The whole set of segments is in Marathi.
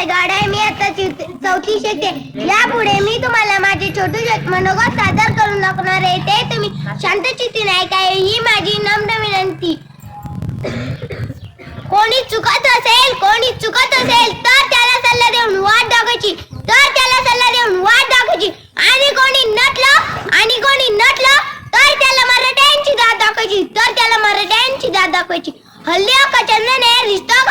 नावाचा गाड आहे मी आता चौथी चौथी शिकते यापुढे मी तुम्हाला माझे छोटे मनोगत सादर करून दाखवणार आहे. ते तुम्ही शांत शांतचित्तीने ऐकावे ही माझी नम्र विनंती. कोणी चुकत असेल कोणी चुकत असेल तर त्याला सल्ला देऊन वाट दाखवायची. तर त्याला सल्ला देऊन वाट दाखवायची. आणि कोणी नटलं आणि कोणी नटलं तर त्याला मराठ्यांची दाद दाखवायची. तर त्याला मराठ्यांची दाद दाखवायची. हल्ली अकाचंदने रिश्ता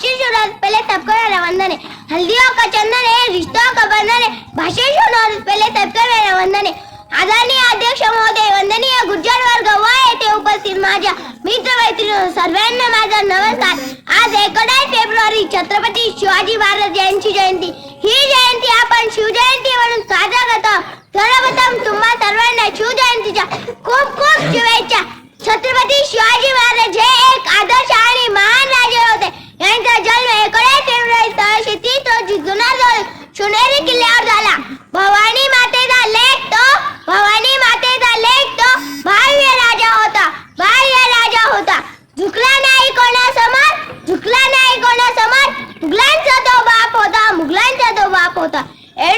भाषण शुरुआत पहले सबको मेरा वंदन. है हल्दियों हो का चंदन है रिश्तों हो का बंधन है भाषण शुरुआत पहले सबको मेरा वंदन. है आदरणीय अध्यक्ष महोदय वंदनीय गुज्जर वर्ग व येथे उपस्थित माझ्या मित्र मैत्रिणी सर्वांना माझा नमस्कार. आज एकोणीस फेब्रुवारी छत्रपती शिवाजी महाराज यांची जयंती. ही जयंती आपण शिवजयंती म्हणून साजरा करतो. सर्वप्रथम तुम्हा सर्वांना शिवजयंतीच्या खूप खूप शुभेच्छा. छत्रपती शिवाजी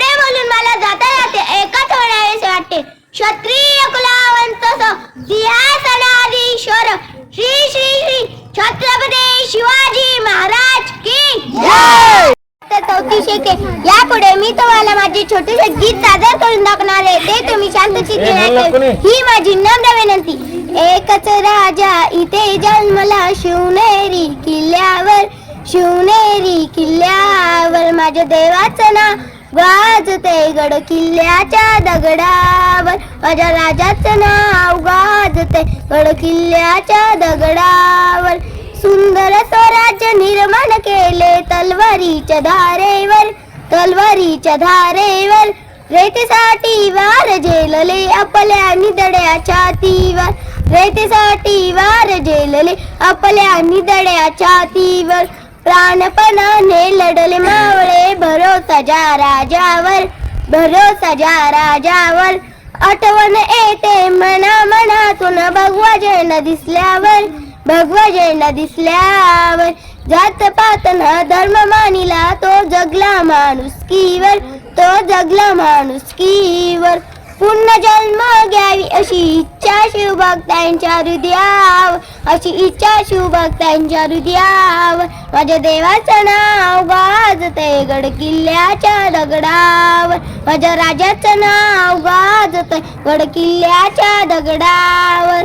एवढे बोलून मला जाता जाते. एकच होण्याचे वाटते. क्षत्रिय कुलावंत सिंहासनाधीश्वर. श्री श्री श्री छत्रपती शिवाजी महाराज की चौथी शेके यापुढे मी तुम्हाला माझे छोटेसे गीत सादर करून दाखवणार आहे. ते तुम्ही शांतचित्ती ए, बोल ना कोणी? ही माझी नम्र विनंती. एकच राजा इथे जन्मला शिवनेरी किल्ल्यावर. शिवनेरी किल्ल्यावर माझ्या देवाचं नाव गाजते गड किल्ल्याच्या दगडावर. माझ्या राजाचं नाव गाजते गड किल्ल्याच्या दगडावर. सुंदर स्वराज्य निर्माण केले तलवारीच्या धारेवर तलवारीच्या धारेवर. रेतीसाठी वार झेलले आपल्या निदड्या छातीवर रेतीसाठी वार झेलले आपल्या निदड्या छातीवर प्राणपणाने लढले सजा राजावर भरोसा जा राजावर. आठवण येते मना मनातून भगवा जैन दिसल्यावर भगवा जैन दिसल्यावर. जात पात न धर्म मानिला तो जगला माणुसकीवर तो जगला माणुसकीवर. पुन्हा जन्म घ्यावी अशी इच्छा शिवभक्तांच्या हृदयाव अशी इच्छा शिवभक्तांच्या हृदयाव माझ्या देवाचं नाव गाजते गड किल्ल्याच्या दगडावर. माझ्या राजाचं नाव गाजते गड किल्ल्याच्या दगडावर.